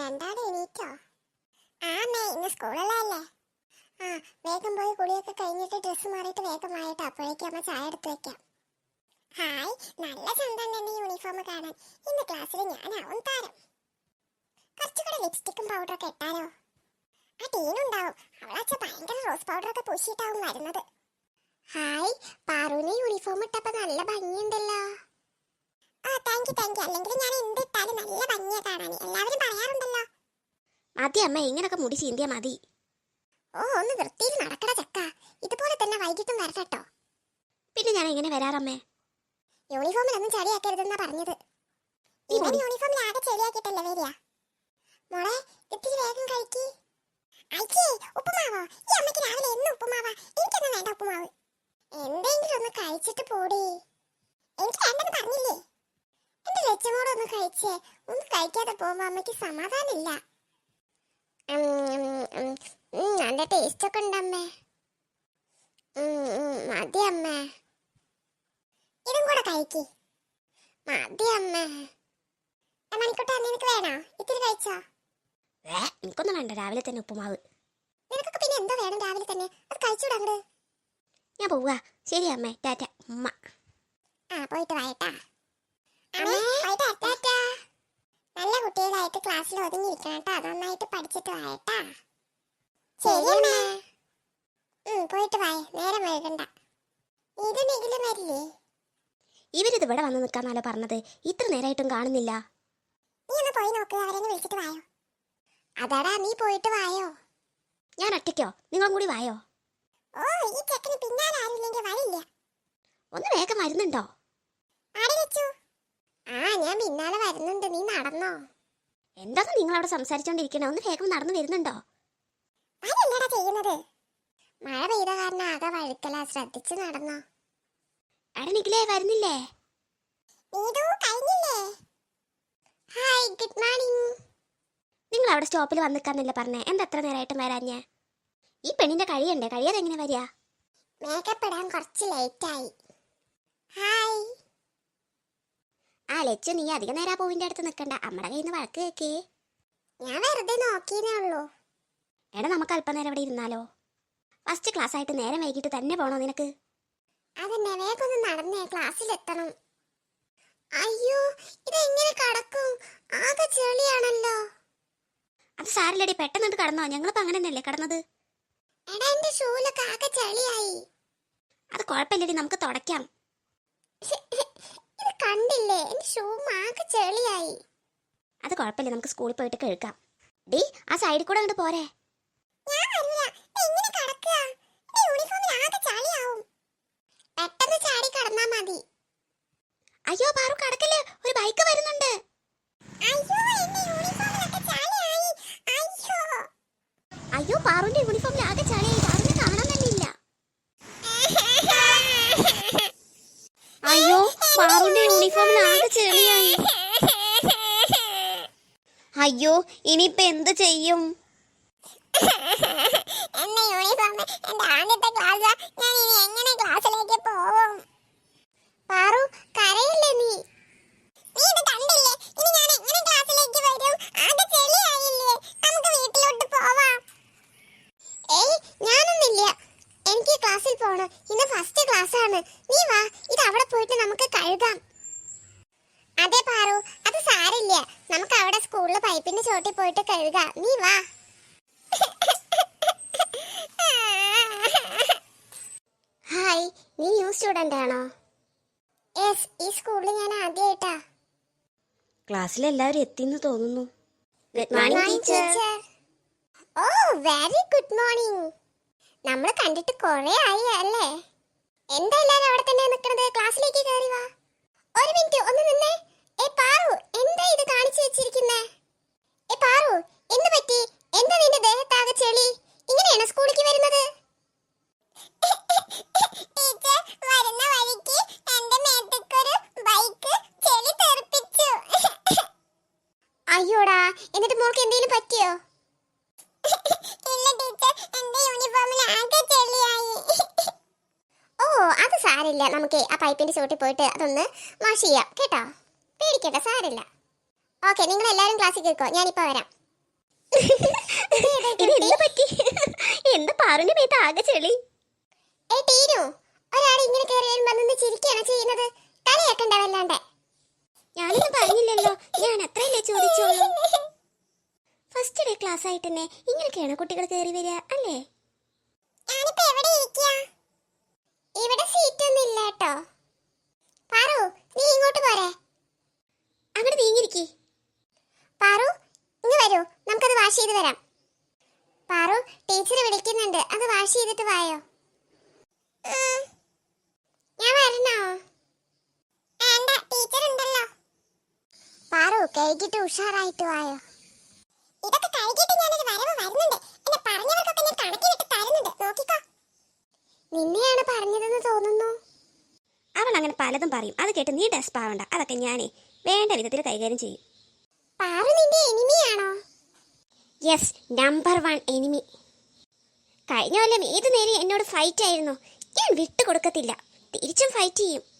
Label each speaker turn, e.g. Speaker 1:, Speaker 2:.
Speaker 1: രണ്ടാളും എണീറ്റോ? ആ മേ ഇന്ന് സ്കൂളല്ലേ ആ വേഗം പോയി കുളിയൊക്കെ കഴിഞ്ഞിട്ട് ഡ്രസ്സ് മാറിയിട്ട് വേഗം വായിട്ടോ. അപ്പോഴേക്കും അമ്മ ചായ എടുത്ത് വെക്കാം. ഹായ് നല്ല ചന്തം തന്നെ യൂണിഫോം കാണാൻ. ഇന്ന് ക്ലാസ്സിൽ ഞാനാവും താരം. കുറച്ചുകൂടെ ലിപ്സ്റ്റിക്കും പൗഡറൊക്കെ ഇട്ടാലോ? ആ ടീനുണ്ടാവും അവളച്ച ഭയങ്കര റോസ് പൗഡറൊക്കെ പൂശിയിട്ടാവും വരുന്നത്. ഹായ് പാറുവിന് യൂണിഫോം ഇട്ടപ്പോ നല്ല ഭംഗിയുണ്ടല്ലോ. ആ താങ്ക് യു താങ്ക് യു അല്ലെങ്കിൽ ഞാൻ എന്ത് ഇട്ടാലും നല്ല ഭംഗിയാ കാണാൻ. എല്ലാവരും പറയാറുണ്ടല്ലോ
Speaker 2: മതി അമ്മ ഇങ്ങനൊക്കെ മുടി ചീന്തിയാ മതി.
Speaker 1: ഓ ഒന്ന് വൃത്തിയിൽ നടക്കട ചക്ക. ഇതുപോലെ തന്നെ വൈകിട്ടും വരട്ടോ
Speaker 2: പിന്നെ ഞാൻ എങ്ങനെ വരാറമ്മേ?
Speaker 1: യൂണിഫോമിലൊന്നും ചളിയാക്കരുതെന്നാ പറഞ്ഞത്. ഇവൻ യൂണിഫോമിൽ ആകെ ചെളിയാക്കിട്ടല്ലേ വരിക. മോളെ ഇത്തിരി വേഗം കഴിക്കി. അയച്ചേ ഉപ്പുമാവോ? ഈ അമ്മയ്ക്ക് രാവിലെ എന്നും ഉപ്പുമാവാ. എനിക്കൊന്നും വേണ്ട ഉപ്പുമാവ്? എന്തെങ്കിലും ഒന്ന് കഴിച്ചിട്ട് പോടി. എനിക്ക് വേണ്ടെന്ന് പറഞ്ഞില്ലേ? എന്റെ ലച്ചമോടെ ഒന്ന് കഴിച്ചേ. ഒന്ന് കഴിക്കാതെ പോകുമ്പോ അമ്മയ്ക്ക് സമാധാനമില്ല. നല്ല ടേസ്റ്റ് ഒക്കെ ഉണ്ടമ്മേ. മതി അമ്മേ. ഇതും കൂടെ കഴിക്ക്. മതി അമ്മേ. മണിക്കൂട്ടാ നിനക്ക് വേണോ? ഇത്തിരി കഴിച്ചോ?
Speaker 2: വേ എനിക്കൊന്നും വേണ്ട രാവിലെ തന്നെ ഉപ്പുമാവ്.
Speaker 1: നിനക്കൊക്കെ പിന്നെ എന്തോ വേണം രാവിലെ തന്നെ. അത് കഴിച്ചൂടെ അങ്ങട്.
Speaker 2: ഞാൻ പോവുക ശരി അമ്മേ ടാറ്റ. ഉമ്മ.
Speaker 1: ആ പോയിട്ട് വായട്ടാ അമ്മേ വരട്ടാ. നല്ല കുട്ടികളായിട്ട് ക്ലാസ്സിൽ ഒതുങ്ങിയിരിക്കണം കേട്ടോ. നന്നായിട്ട് പഠിച്ചിട്ട് വായട്ടാ ശരി അമ്മേ പോയിട്ട് വായ. നേരം വൈകണ്ട. ഇത് നിഖിലും വരില്ലേ?
Speaker 2: ഇവരിത് ഇവിടെ വന്ന് നിൽക്കാന്നാലോ പറഞ്ഞത്? ഇത്ര നേരമായിട്ടും കാണുന്നില്ല.
Speaker 1: നീ ഒന്ന് പോയി നോക്ക്. അവരെന്നെ വിളിച്ചിട്ട് വായോ. അതാടാ നീ പോയിട്ട് വായോ.
Speaker 2: ഞാൻ ഒറ്റയ്ക്കോ? നിങ്ങളും കൂടി വായോ?
Speaker 1: ഓ ഈ ചെക്കന് പിന്നാലെ ആരില്ലെങ്കിൽ വരില്ല
Speaker 2: ഒന്ന് വേഗം വരുന്നുണ്ടോ?
Speaker 1: ആരെ വെച്ചു. ഞാൻ പിന്നാലെ വരുന്നുണ്ട്. നീ നടന്നോ?
Speaker 2: എന്താ നിങ്ങൾ അവിടെ സംസാരിച്ചോണ്ടിരിക്കണേ? ഒന്ന് വേഗം നടന്നു വരുന്നുണ്ടോ?
Speaker 1: ചെയ്യുന്നത്? മഴ പെയ്ത കാരണം ആകെ വഴുക്കല. ശ്രദ്ധിച്ച് നടന്നോ?
Speaker 2: എടാ നിഖിലേ വരുന്നില്ലേ?
Speaker 1: കഴിഞ്ഞില്ലേ? ഹായ് ഗുഡ് മോർണിംഗ്
Speaker 2: നിങ്ങൾ അവിടെ സ്റ്റോപ്പിൽ വന്നിക്കാന്നല്ലേ പറഞ്ഞേ. എന്താ എത്ര നേരമായിട്ടും വരാഞ്ഞേ? ഈ പെണ്ണിന്റെ കഴിയണ്ടേ? കഴിയാതെ എങ്ങനെ വരിക?
Speaker 1: മേക്കപ്പ് ഇടാൻ കുറച്ച് ലേറ്റായി ഹായ്
Speaker 2: ആ ലച്ചു നീ അധിക നേരം ആ പൂവിന്റെ അടുത്ത് നിൽക്കണ്ട. അമ്മയുടെ കയ്യിൽ നിന്ന് വഴക്ക് കേക്കേ.
Speaker 1: ഞാൻ വെറുതെ നോക്കിയേ ഉള്ളൂ.
Speaker 2: എടാ നമുക്ക് അല്പനേരം ഇവിടെ ഇരുന്നാലോ? ഫസ്റ്റ് ക്ലാസ് ആയിട്ട് നേരം വൈകിട്ട് തന്നെ പോണോ നിനക്ക്?
Speaker 1: അതന്നെ വേഗം നടന്നേ ക്ലാസ്സിലെത്തണം അയ്യോ ഇതെങ്ങനെ കടക്കും? ആകെ ചെളിയാണല്ലോ.
Speaker 2: അത് സാരില്ലടി പെട്ടെന്ന് കടന്നോ? ഞങ്ങളിപ്പോ അങ്ങനെ തന്നെയല്ലേ കടന്നത്?
Speaker 1: എടാ എന്റെ ഷൂലൊക്കെ ആകെ ചെളിയായി.
Speaker 2: അത് കുഴപ്പമില്ലടി നമുക്ക് തുടയ്ക്കാം.
Speaker 1: ഇത് കണ്ടില്ലേ? എന്റെ ഷൂ ആകെ ചെളിയായി.
Speaker 2: അത് കുഴപ്പമില്ല നമുക്ക് സ്കൂളിൽ പോയിട്ട് കേൾക്കാം ഡി ആ സൈഡിൽ കൂടെ അങ്ങോട്ട് പോരെ.
Speaker 1: ഞാൻ വരില്ല എങ്ങനെ കടക്കുക. ഈ യൂണിഫോമിൽ ആകെ ചളിയാവും. പെട്ടെന്ന് ചാടി കടന്നാ മതി.
Speaker 2: അയ്യോ പാറു കടക്കല്ലേ? ഒരു ബൈക്ക് വരുന്നുണ്ട്.
Speaker 1: അയ്യോ എന്റെ യൂണിഫോമിലൊക്കെ ചളിയായി. അയ്യോ.
Speaker 2: അയ്യോ പാറുവിന്റെ യൂണിഫോമിൽ ആകെ ചളിയായി പാറുവിനെ കാണാൻ തന്നെ ഇല്ല അയ്യോ പാറുവിന്റെ യൂണിഫോമിൽ ആകെ ചെളിയായി അയ്യോ ഇനിയിപ്പോ എന്ത് ചെയ്യും?
Speaker 1: എന്റെ യൂണിഫോം എന്റെ ആദ്യത്തെ ക്ലാസ് ഞാൻ ഇനി എങ്ങനെ ക്ലാസ്സിലേക്ക് പോവും പാറു കരയില്ലേ നീ? നീ ഇത് കണ്ടില്ലേ? ഇനി ഞാൻ എങ്ങനെ ക്ലാസ്സിലേക്ക് വരും? ആകെ ചെളിയായില്ലേ? നമുക്ക് വീട്ടിലോട്ട് പോവാം. ഏയ് ഞാനൊന്നില്ല എനിക്ക് ക്ലാസ്സിൽ പോണം. ഇന്ന് ഫസ്റ്റ് ക്ലാസ് ആണ്. നീ വാ ഇത് അവിടെ പോയിട്ട് നമുക്ക് കഴുകാം. അതെ പാറു അത് സാരില്ല. നമുക്ക് അവിടെ സ്കൂളിൽ പൈപ്പിന്റെ ചോട്ടിൽ പോയിട്ട് കഴുകാം. നീ വാ. ഹായ് നീ ന്യൂ സ്റ്റുഡന്റ് ആണോ? യെസ് ഈ സ്കൂളിൽ ഞാൻ ആദ്യമായിട്ടാ
Speaker 2: ക്ലാസ്സിൽ എല്ലാവരും എത്തിന്ന് തോന്നുന്നു. Good
Speaker 1: morning teacher oh very good morning നമ്മൾ കണ്ടിട്ട് കുറേ ആയി അല്ലേ? എന്താ എല്ലാരും അവിടെ തന്നെ നിൽക്കുന്നത് ക്ലാസ്സിലേക്ക് കയറി വാ. ഒരു മിനിറ്റ് ഒന്ന് നിന്നേ ഏ പാറു എന്താ ഇത് കാണിച്ചു വെച്ചിരിക്കുന്നേ ഏ പാറു എന്ത് പറ്റി എന്താ നിന്റെ ദേഹത്താകെ ചെളി ഇങ്ങനെയാണ് സ്കൂളിലേക്ക് വരുന്നത് ടീച്ചർ വരുന്ന വഴിക്ക് എന്റെ മേത്തേക്കൊരു ബൈക്ക് ചെളി തെറിപ്പിച്ചു അയ്യോടാ എന്നിട്ട് മോൾക്ക് എന്തെങ്കിലും പറ്റിയോ? ഇല്ല ടീച്ചർ എന്റെ യൂണിഫോമിൽ ആകെ ചെളിയായി. ഓ അത് സാരില്ല. നമുക്ക് ആ പൈപ്പിന്റെ ചോട്ടിൽ പോയിട്ട് അതൊന്ന് വാഷ് ചെയ്യാം. കേട്ടോ? പേടിക്കട്ടെ സാരില്ല. ഓക്കെ നിങ്ങൾ എല്ലാവരും ക്ലാസ്സിൽ കേൾക്കോ ഞാനിപ്പോ വരാം.
Speaker 2: ഇത് എന്ത് പറ്റി? എന്താ പാറുന്റെ മേത്ത് ആകെ ചെളി?
Speaker 1: ഏ ടീനു ഒരാൾ ഇങ്ങനെ കയറി വരുമ്പോ നിന്ന് ചിരിക്കുകയാണ് ചെയ്യുന്നത്? കളിയാക്കണ്ട വല്ലാണ്ട്
Speaker 2: ഞാനൊന്നും പറഞ്ഞില്ലല്ലോ. ഞാൻ ചോദിച്ചോളൂ ആയിട്ട് തന്നെ ഇങ്ങനെയൊക്കെയാണ് കുട്ടികൾ കയറി വരിക അല്ലേ?
Speaker 1: ഇവിടെ സീറ്റ് ഒന്നും ഇല്ല കേട്ടോ. പാറു നീ ഇങ്ങോട്ട് പോരെ.
Speaker 2: അങ്ങോട്ട് നീങ്ങിരിക്കി
Speaker 1: പാറു ഇങ്ങ് വരൂ. നമുക്കത് വാഷ് ചെയ്ത് വരാം പാറു ടീച്ചർ വിളിക്കുന്നുണ്ട്. അത് വാഷ് ചെയ്തിട്ട് വായോ? ഞാൻ വരണോ? വേണ്ട ടീച്ചർ ഉണ്ടല്ലോ പാറു കഴുകിട്ട് ഉഷാറായിട്ട് വായോ? കഴുകിയിട്ട് ഞാനൊരു വരവ് വരുന്നുണ്ട്. എന്നെ പറഞ്ഞവർക്കൊക്കെ ഞാൻ കണക്കിലിട്ട് തരുന്നുണ്ട്. നോക്കിക്കോ. നിന്നെയാണ് പറഞ്ഞതെന്ന് തോന്നുന്നു.
Speaker 2: അവൾ അങ്ങനെ പലതും പറയും. അത് കേട്ട് നീ ഡെസ്പ് ആവണ്ട അതൊക്കെ ഞാനേ വേണ്ട വിധത്തിൽ കൈകാര്യം ചെയ്യും.
Speaker 1: പാറു നിന്റെ എനിമിയാണോ?
Speaker 2: യെസ് നമ്പർ വൺ എനിമി കഴിഞ്ഞ കൊല്ലം ഏത് നേരം എന്നോട് ഫൈറ്റ് ആയിരുന്നു. ഞാൻ വിട്ടുകൊടുക്കത്തില്ല. തിരിച്ചും ഫൈറ്റ് ചെയ്യും.